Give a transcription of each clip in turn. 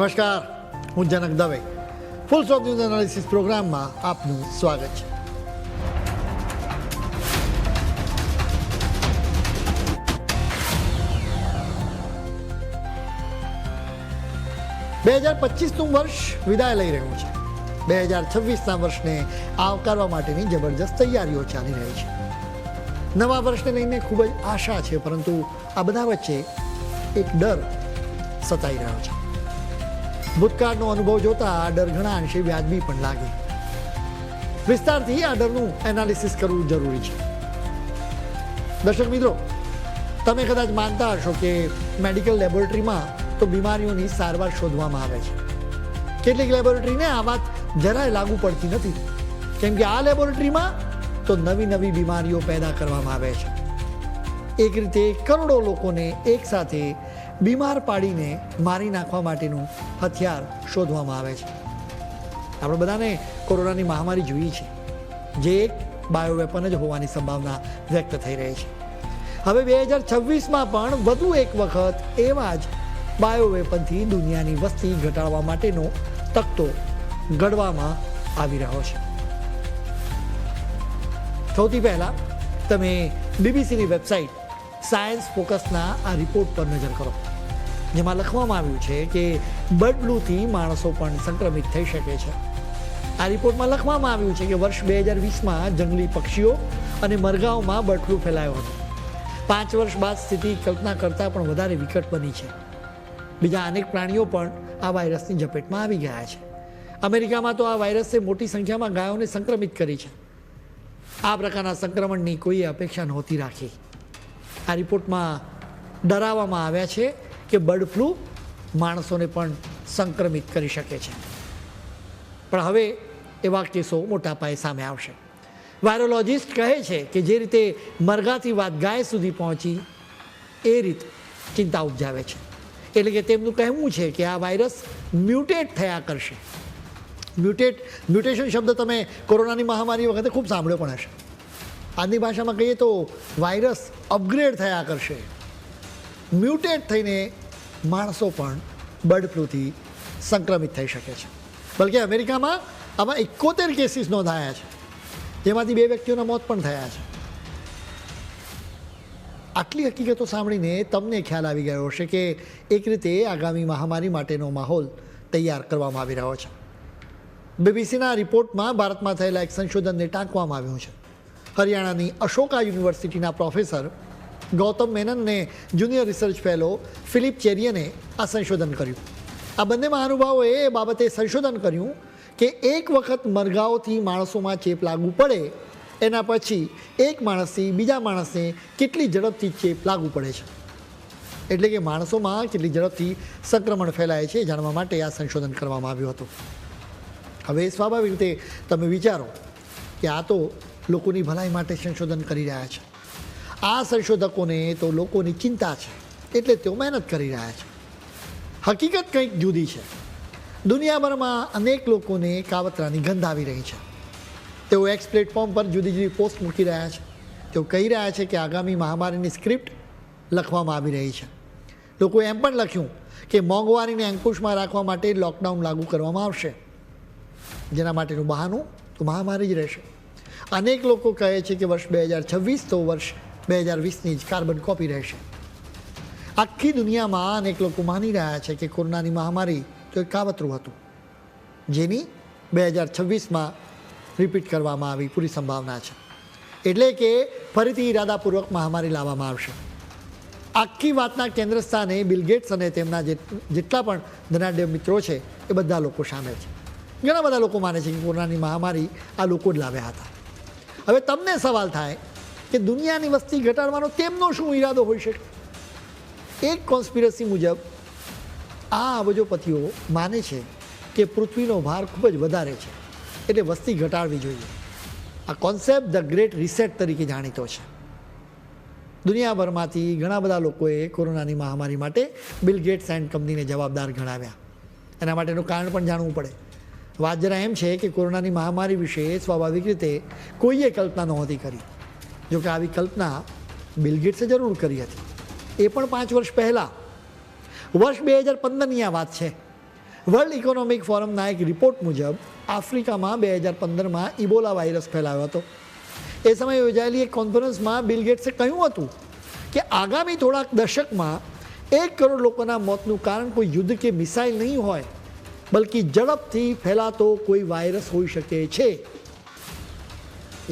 નમસ્કાર, હું Janak Dave. Full stop news analysis પ્રોગ્રામમાં આપનું સ્વાગત છે. બે હજાર પચીસનું વર્ષ વિદાય લઈ રહ્યું છે. બે હજાર છવ્વીસના વર્ષને આવકારવા માટેની જબરજસ્ત તૈયારીઓ ચાલી રહી છે. નવા વર્ષને લઈને ખૂબ જ આશા છે, પરંતુ આ બધા વચ્ચે એક ડર સતાઈ રહ્યો છે. ભૂતકાળનો અનુભવ જોતા આ ડર ઘણા અંશે વ્યાજબી પણ લાગે. વિસ્તારથી આ ડરનું એનાલિસિસ કરવું જરૂરી છે. દર્શક મિત્રો, તમે કદાચ માનતા હશો કે મેડિકલ લેબોરેટરીમાં તો બીમારીઓની સારવાર શોધવામાં આવે છે. કેટલીક લેબોરેટરીને આ વાત જરાય લાગુ પડતી નથી. કેમ કે આ લેબોરેટરીમાં તો નવી નવી બીમારીઓ પેદા કરવામાં આવે છે. એક રીતે કરોડો લોકોને એકસાથે બીમાર પાડીને મારી નાખવા માટેનું હથિયાર શોધવામાં આવે છે. આપણે બધાને કોરોનાની મહામારી જોઈ છે. જે એક બાયોવેપન જ હોવાની સંભાવના વ્યક્ત થઈ રહી છે. હવે બે હજાર છવ્વીસમાં પણ વધુ એક વખત એવા જ બાયોવેપનથી દુનિયાની વસ્તી ઘટાડવા માટેનો તકતો ઘડવામાં આવી રહ્યો છે. સૌથી પહેલાં તમે બીબીસીની વેબસાઇટ સાયન્સ ફોકસના આ રિપોર્ટ પર નજર કરો. જેમાં લખવામાં આવ્યું છે કે બર્ડ ફ્લૂથી માણસો પણ સંક્રમિત થઈ શકે છે. આ રિપોર્ટમાં લખવામાં આવ્યું છે કે વર્ષ બે હજાર વીસમાં જંગલી પક્ષીઓ અને મરઘાઓમાં બર્ડ ફ્લૂ ફેલાયો હતો. પાંચ વર્ષ બાદ સ્થિતિ કલ્પના કરતાં પણ વધારે વિકટ બની છે. બીજા અનેક પ્રાણીઓ પણ આ વાયરસની ઝપેટમાં આવી ગયા છે. અમેરિકામાં તો આ વાયરસે મોટી સંખ્યામાં ગાયોને સંક્રમિત કરી છે. આ પ્રકારના સંક્રમણની કોઈ અપેક્ષા નહોતી રાખી. આ રિપોર્ટમાં ડરાવવામાં આવ્યા છે કે બર્ડ ફ્લૂ માણસોને પણ સંક્રમિત કરી શકે છે. પણ હવે એવા કેસો મોટા પાયે સામે આવશે. વાયરોલોજિસ્ટ કહે છે કે જે રીતે મરઘાથી વાત ગાય સુધી પહોંચી, એ રીત ચિંતા ઉપજાવે છે. એટલે કે તેમનું કહેવું છે કે આ વાયરસ મ્યુટેટ થયા કરશે. મ્યુટેટ, મ્યુટેશન શબ્દ તમે કોરોનાની મહામારી વખતે ખૂબ સાંભળ્યો પણ હશે. આજની ભાષામાં કહીએ તો વાયરસ અપગ્રેડ થયા કરશે. મ્યુટેટ થઈને માણસો પણ બર્ડ ફ્લૂથી સંક્રમિત થઈ શકે છે. બલકે અમેરિકામાં આમાં એકોતેર કેસીસ નોંધાયા છે. જેમાંથી બે વ્યક્તિઓના મોત પણ થયા છે. આટલી હકીકતો સાંભળીને તમને ખ્યાલ આવી ગયો હશે કે એક રીતે આગામી મહામારી માટેનો માહોલ તૈયાર કરવામાં આવી રહ્યો છે. બીબીસીના રિપોર્ટમાં ભારતમાં થયેલા એક સંશોધનને ટાંકવામાં આવ્યું છે. હરિયાણાની અશોકા યુનિવર્સિટીના પ્રોફેસર ગૌતમ મેનનને જુનિયર રિસર્ચ ફેલો ફિલિપ ચેરિયને આ સંશોધન કર્યું. આ બંને મહાનુભાવોએ એ બાબતે સંશોધન કર્યું કે એક વખત મરઘાઓથી માણસોમાં ચેપ લાગુ પડે, એના પછી એક માણસથી બીજા માણસને કેટલી ઝડપથી ચેપ લાગુ પડે છે. એટલે કે માણસોમાં કેટલી ઝડપથી સંક્રમણ ફેલાય છે જાણવા માટે આ સંશોધન કરવામાં આવ્યું હતું. હવે સ્વાભાવિક રીતે તમે વિચારો કે આ તો લોકોની ભલાઈ માટે સંશોધન કરી રહ્યા છે. આ સંશોધકોને તો લોકોની ચિંતા છે, એટલે તેઓ મહેનત કરી રહ્યા છે. હકીકત કંઈક જુદી છે. દુનિયાભરમાં અનેક લોકોને કાવતરાની ગંધ આવી રહી છે. તેઓ એક્સ પ્લેટફોર્મ પર જુદી જુદી પોસ્ટ મૂકી રહ્યા છે. તેઓ કહી રહ્યા છે કે આગામી મહામારીની સ્ક્રિપ્ટ લખવામાં આવી રહી છે. લોકોએ એમ પણ લખ્યું કે મોંઘવારીને અંકુશમાં રાખવા માટે લોકડાઉન લાગુ કરવામાં આવશે. જેના માટેનું બહાનું તો મહામારી જ રહેશે. અનેક લોકો કહે છે કે વર્ષ બે હજાર છવ્વીસ તો વર્ષ બે હજાર વીસની જ કાર્બન કોપી રહેશે. આખી દુનિયામાં અનેક લોકો માની રહ્યા છે કે કોરોનાની મહામારી તો એક કાવતરું હતું, જેની બે હજાર છવ્વીસમાં રિપીટ કરવામાં આવી પૂરી સંભાવના છે. એટલે કે ફરીથી ઈરાદાપૂર્વક મહામારી લાવવામાં આવશે. આખી વાતના કેન્દ્ર સ્થાને બિલગેટ્સ અને તેમના જેટલા પણ ધનાઢ્ય મિત્રો છે, એ બધા લોકો સામેલ છે. ઘણા બધા લોકો માને છે કે કોરોનાની મહામારી આ લોકો જ લાવ્યા હતા. હવે તમને સવાલ થાય કે દુનિયાની વસ્તી ઘટાડવાનો તેમનો શું ઈરાદો હોઈ શકે એક કોન્સ્પિરસી મુજબ આ અબજોપતિઓ માને છે કે પૃથ્વીનો ભાર ખૂબ જ વધારે છે, એટલે વસ્તી ઘટાડવી જોઈએ. આ કોન્સેપ્ટ ધ ગ્રેટ રિસેટ તરીકે જાણીતો છે. દુનિયાભરમાંથી ઘણા બધા લોકોએ કોરોનાની મહામારી માટે બિલ ગેટ્સ એન્ડ કંપનીને જવાબદાર ગણાવ્યા. એના માટેનું કારણ પણ જાણવું પડે. વાત જરા એમ છે કે કોરોનાની મહામારી વિશે સ્વાભાવિક રીતે કોઈએ કલ્પના નહોતી કરી. જોકે આવી કલ્પના બિલ ગેટ્સે જરૂર કરી હતી. એ પણ પાંચ વર્ષ પહેલાં. વર્ષ બે હજાર પંદરની આ વાત છે. વર્લ્ડ ઇકોનોમિક ફોરમના એક રિપોર્ટ મુજબ આફ્રિકામાં બે હજાર પંદરમાં ઇબોલા વાયરસ ફેલાયો હતો. એ સમયે યોજાયેલી એક કોન્ફરન્સમાં બિલ ગેટ્સે કહ્યું હતું કે આગામી થોડાક દશકમાં એક કરોડ લોકોના મોતનું કારણ કોઈ યુદ્ધ કે મિસાઇલ નહીં હોય, બલકી ઝડપથી ફેલાતો કોઈ વાયરસ હોઈ શકે છે.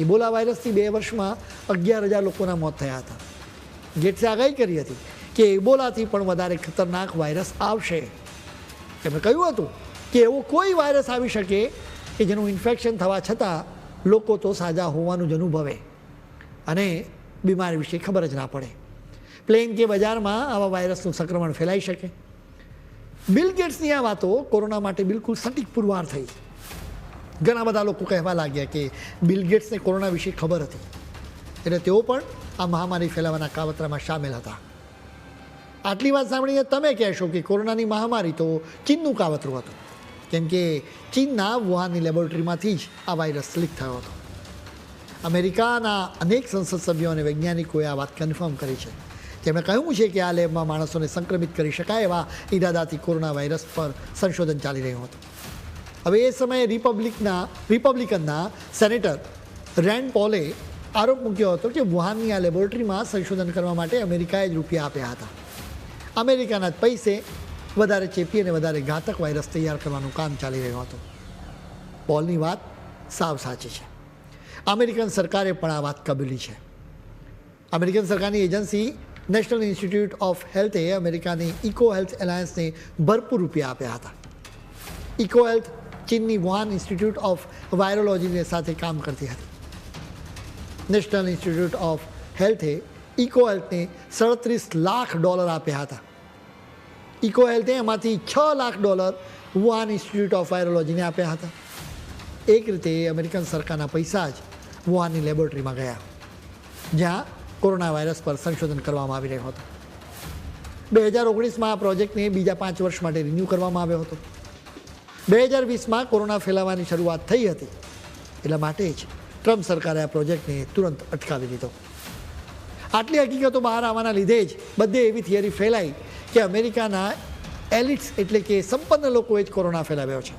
ઇબોલા વાયરસથી બે વર્ષમાં અગિયાર હજાર લોકોના મોત થયા હતા. ગેટ્સે આગાહી કરી હતી કે એબોલાથી પણ વધારે ખતરનાક વાયરસ આવશે. તેમણે કહ્યું હતું કે એવો કોઈ વાયરસ આવી શકે કે જેનું ઇન્ફેક્શન થવા છતાં લોકો તો સાજા હોવાનું જ અનુભવે અને બીમારી વિશે ખબર જ ના પડે. પ્લેન કે બજારમાં આવા વાયરસનું સંક્રમણ ફેલાઈ શકે. બિલ ગેટ્સની આ વાતો કોરોના માટે બિલકુલ સટીક પુરવાર થઈ. ઘણા બધા લોકો કહેવા લાગ્યા કે બિલ ગેટ્સને કોરોના વિશે ખબર હતી. એટલે તેઓ પણ આ મહામારી ફેલાવાના કાવતરામાં સામેલ હતા. આટલી વાત સાંભળીને તમે કહેશો કે કોરોનાની મહામારી તો ચીનનું કાવતરું હતું. કેમ કે ચીનના વુહાનની લેબોરેટરીમાંથી જ આ વાયરસ લીક થયો હતો. અમેરિકાના અનેક સંસદ સભ્યો અને વૈજ્ઞાનિકોએ આ વાત કન્ફર્મ કરી છે. તેમણે કહ્યું છે કે આ લેબમાં માણસોને સંક્રમિત કરી શકાય એવા ઈરાદાથી કોરોના વાયરસ પર સંશોધન ચાલી રહ્યું હતું. હવે એ સમયે રિપબ્લિકના, રિપબ્લિકનના સેનેટર રેન્ડ પોલે આરોપ મૂક્યો હતો કે વુહાનની આ લેબોરેટરીમાં સંશોધન કરવા માટે અમેરિકાએ જ રૂપિયા આપ્યા હતા. અમેરિકાના જ પૈસે વધારે ચેપી અને વધારે ઘાતક વાયરસ તૈયાર કરવાનું કામ ચાલી રહ્યું હતું. પોલની વાત સાવ સાચી છે. અમેરિકન સરકારે પણ આ વાત કબૂલી છે. અમેરિકન સરકારની એજન્સી નેશનલ ઇન્સ્ટિટ્યૂટ ઓફ હેલ્થે અમેરિકાની ઇકો હેલ્થ એલાયન્સને ભરપૂર રૂપિયા આપ્યા હતા. ઇકો હેલ્થ ચીનની વુહાન ઇન્સ્ટિટ્યૂટ ઓફ વાયરોલોજીની સાથે કામ કરતી હતી. નેશનલ ઇન્સ્ટિટ્યૂટ ઓફ હેલ્થે ઇકો હેલ્થને સડત્રીસ લાખ ડોલર આપ્યા હતા. ઇકો હેલ્થે એમાંથી છ lakh dollar Wuhan institute of વાયરોલોજીને આપ્યા હતા. એક રીતે અમેરિકન સરકારના પૈસા જ વુહાનની લેબોરેટરીમાં ગયા, જ્યાં કોરોના વાયરસ પર સંશોધન કરવામાં આવી રહ્યો હતો. બે હજાર ઓગણીસમાં આ પ્રોજેક્ટને બીજા પાંચ વર્ષ માટે રિન્યૂ કરવામાં આવ્યો હતો. બે હજાર વીસમાં કોરોના ફેલાવાની શરૂઆત થઈ હતી, એટલા માટે જ ટ્રમ્પ સરકારે આ પ્રોજેક્ટને તુરંત અટકાવી દીધો. આટલી હકીકતો બહાર આવવાના લીધે જ બધે એવી થિયરી ફેલાઈ કે અમેરિકાના એલિટ્સ એટલે કે સંપન્ન લોકોએ જ કોરોના ફેલાવ્યો છે,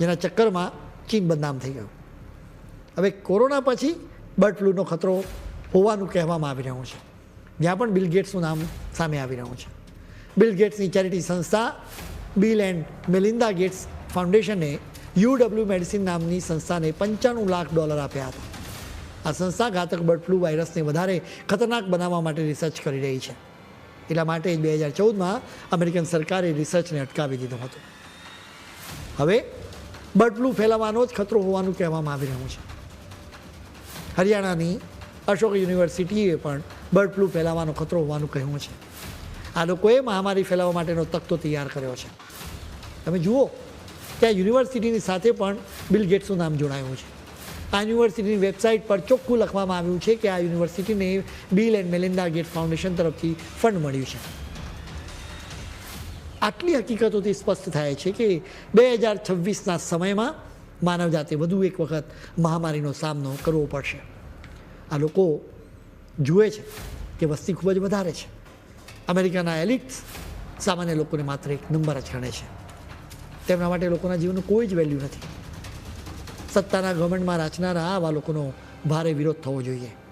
જેના ચક્કરમાં ચીન બદનામ થઈ ગયું. હવે કોરોના પછી બર્ડ ફ્લૂનો ખતરો હોવાનું કહેવામાં આવી રહ્યું છે. જ્યાં પણ બિલ ગેટ્સનું નામ સામે આવી રહ્યું છે. બિલ ગેટ્સની ચેરિટી સંસ્થા બિલ એન્ડ મેલિન્દા ગેટ્સ ફાઉન્ડેશને યુડબ્લ્યુ મેડિસિન નામની સંસ્થાને પંચાણું લાખ ડોલર આપ્યા હતા. આ સંસ્થા ઘાતક બર્ડ ફ્લૂ વાયરસને વધારે ખતરનાક બનાવવા માટે રિસર્ચ કરી રહી છે. એટલા માટે બે હજાર ચૌદમાં અમેરિકન સરકારે રિસર્ચને અટકાવી દીધો હતો. હવે બર્ડ ફ્લૂ ફેલાવાનો જ ખતરો હોવાનું કહેવામાં આવી રહ્યું છે. હરિયાણાની અશોક યુનિવર્સિટીએ પણ બર્ડ ફ્લૂ ફેલાવાનો ખતરો હોવાનું કહ્યું છે. આ લોકોએ મહામારી ફેલાવવા માટેનો તકતો તૈયાર કર્યો છે. તમે જુઓ આ યુનિવર્સિટીની સાથે પણ બિલ ગેટ્સનું નામ જોડાયું છે. આ યુનિવર્સિટીની વેબસાઇટ પર ચોખ્ખું લખવામાં આવ્યું છે કે આ યુનિવર્સિટીને Bill and Melinda Gate foundation તરફથી ફંડ મળ્યું છે. આટલી હકીકતોથી સ્પષ્ટ થાય છે કે બે હજાર છવ્વીસના સમયમાં માનવજાતે વધુ એક વખત મહામારીનો સામનો કરવો પડશે. આ લોકો જુએ છે કે વસ્તી ખૂબ જ વધારે છે. અમેરિકાના એલિટ્સ સામાન્ય લોકોને માત્ર એક નંબર જ ગણે છે. તેમના માટે લોકોના જીવનનું કોઈ જ વેલ્યુ નથી. સત્તાના ગવર્મેન્ટમાં રાચનારા આવા લોકોનો ભારે વિરોધ થવો જોઈએ.